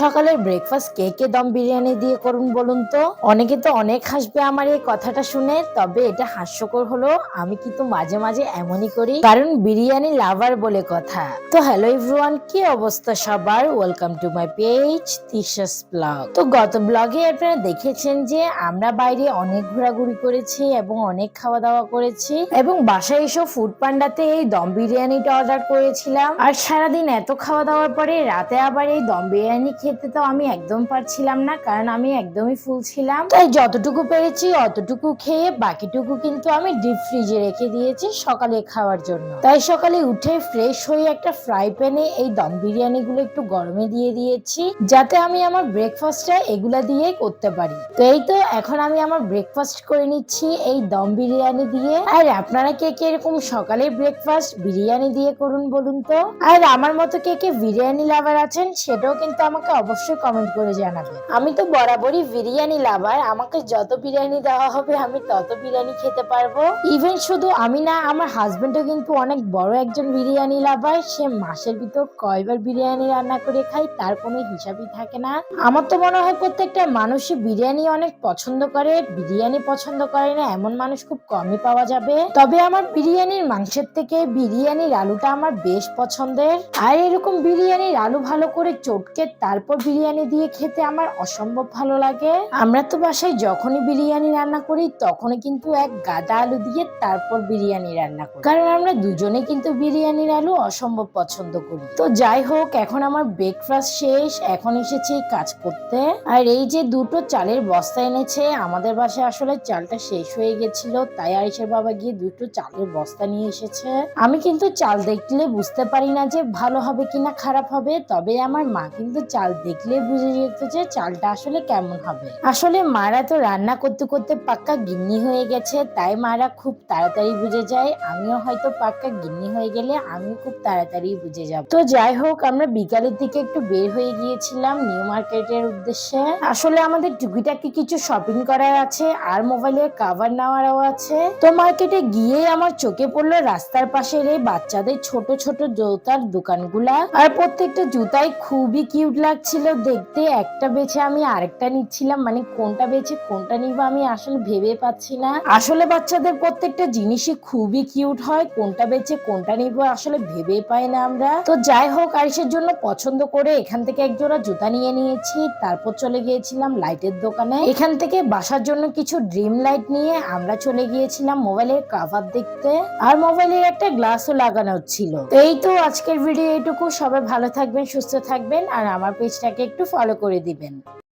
সকালের ব্রেকফাস্ট কে কে দম বিরিয়ানি দিয়ে করুন বলুন তো? অনেকে তো অনেক হাসবে আমার এই কথাটা শুনে, তবে এটা হাস্যকর হলো, আমি কিন্তু মাঝে মাঝে এমনই করি। কারণ বিরিয়ানি লাভার বলে কথা। তো হ্যালো এভরিওয়ান কি অবস্থা সবার? Welcome to my page Tisha's vlog তো গত ব্লগে আপনারা দেখেছেন যে, আমরা বাইরে অনেক ঘোরাঘুরি করেছি এবং অনেক খাওয়া দাওয়া করেছি এবং বাসায় এসে ফুড পান্ডাতে এই দম বিরিয়ানিটা অর্ডার করেছিলাম। আর সারাদিন এত খাওয়া দাওয়ার পরে রাতে আবার এই দম বিরিয়ানি খেতে তো আমি একদম পারছিলাম না, কারণ আমি একদমই ফুল ছিলাম। তাই যতটুকু পেরেছি অতটুকু খেয়ে বাকিটুকু কিন্তু আমি ডিপ ফ্রিজে রেখে দিয়েছি সকালে খাওয়ার জন্য। তাই সকালে উঠে ফ্রেশ হয়ে একটা ফ্রাই প্যানে এই দম বিরিয়ানি গুলো একটু গরমে দিয়ে দিয়েছি, যাতে আমি আমার ব্রেকফাস্টটা এগুলা দিয়ে করতে পারি। তো এই তো এখন আমি আমার ব্রেকফাস্ট করে নিচ্ছি এই দম বিরিয়ানি দিয়ে। আর আপনারা কে কে এরকম সকালে ব্রেকফাস্ট বিরিয়ানি দিয়ে করুন বলুন তো? আর আমার মতো কে কে বিরিয়ানি লাভার আছেন সেটাও কিন্তু আমাকে অবশ্যই কমেন্ট করে জানাবেন আমি তো বরাবরই বিরিয়ানি লাভার আমাকে যত বিরিয়ানি দেওয়া হবে আমি তত বিরিয়ানি খেতে পারব। ইভেন শুধু আমি না, আমার হাজবেন্ডও কিন্তু অনেক বড় একজন বিরিয়ানি লাভার সে মাসের ভিতর কয়বার বিরিয়ানি রান্না করে খায়, তার কোনো হিসাবই থাকে না। আমার তো মনে হয় প্রত্যেকটা মানুষই বিরিয়ানি অনেক পছন্দ করে, বিরিয়ানি পছন্দ করে না, এমন মানুষ খুব কমই পাওয়া যাবে। তবে আমার বিরিয়ানির মাংসের থেকে বিরিয়ানির আলুটা আমার বেশ পছন্দের। আর এরকম বিরিয়ানির আলু ভালো করে চটকে তারপর বিরিয়ানি দিয়ে খেতে আমার অসম্ভব ভালো লাগে। আমরা তো বাসায় যখনই বিরিয়ানি রান্না করি, তখনই কিন্তু এক গাদা আলু দিয়ে তারপর বিরিয়ানি রান্না করি। কারণ আমরা দুজনে কিন্তু বিরিয়ানির আলু অসম্ভব পছন্দ করি। তো যাই হোক, এখন আমার ব্রেকফাস্ট শেষ। এখন এসেছি কাজ করতে। আর এই যে দুটো চালের বস্তা এনেছে, আমাদের বাসায় আসলে চালটা শেষ হয়ে গেছিল। তাই আরিসের বাবা গিয়ে দুটো চালের বস্তা নিয়ে এসেছে। আমি কিন্তু চাল দেখলে বুঝতে পারি না যে ভালো হবে কিনা, খারাপ হবে। তবে আমার মা কিন্তু চাল দেখলে বুঝে যেত যে চালটা আসলে কেমন হবে। আসলে মারা তো রান্না করতে করতে পাক্কা গিন্নি হয়ে গেছে, তাই মারা খুব তাড়াতাড়ি বুঝে যায়। আমিও হয়তো পাক্কা গিন্নি হয়ে গেলে আমি খুব তাড়াতাড়ি বুঝে যাব। তো যাই হোক, আমরা বিকালের দিকে একটু বের হয়ে গিয়েছিলাম নিউ মার্কেটের উদ্দেশ্যে। আসলে আমাদের টুকিটাকি কিছু শপিং করার আছে, আর মোবাইলের কাভার নেওয়ারও আছে। তো মার্কেটে গিয়ে আমার চোখে পড়ল রাস্তার পাশের এই বাচ্চাদের ছোট ছোট জুতার দোকানগুলা। আর প্রত্যেকটা জুতাই খুবই কিউট লাগছিল দেখতে, একটা বেছে আমি আরেকটা নিচ্ছিলাম। মানে কোনটা বেছে, কোনটা নিব আমি আসলে ভেবে পাচ্ছি না। আসলে বাচ্চাদের প্রত্যেকটা জিনিসই খুবই কিউট হয়। কোনটা বেছে, কোনটা নিব আসলে ভেবে পাই না আমরা। তো যাই হোক আরিসের জন্য পছন্দ করে এখান থেকে এক জোড়া জুতা নিয়ে নিয়েছি। তারপর চলে গিয়েছিলাম লাইটের দোকানে। এখান থেকে বাসার জন্য কিছু ড্রিম লাইট নিয়ে আমরা চলে গিয়েছিলাম মোবাইলের কাভার দেখতে। আর মোবাইলের একটা গ্লাসও লাগানো ছিল। এই তো আজকের ভিডিও এইটুকু। সবাই ভালো থাকবেন, সুস্থ থাকবেন। আর আমার পেজটাকে একটু ফলো করে দিবেন।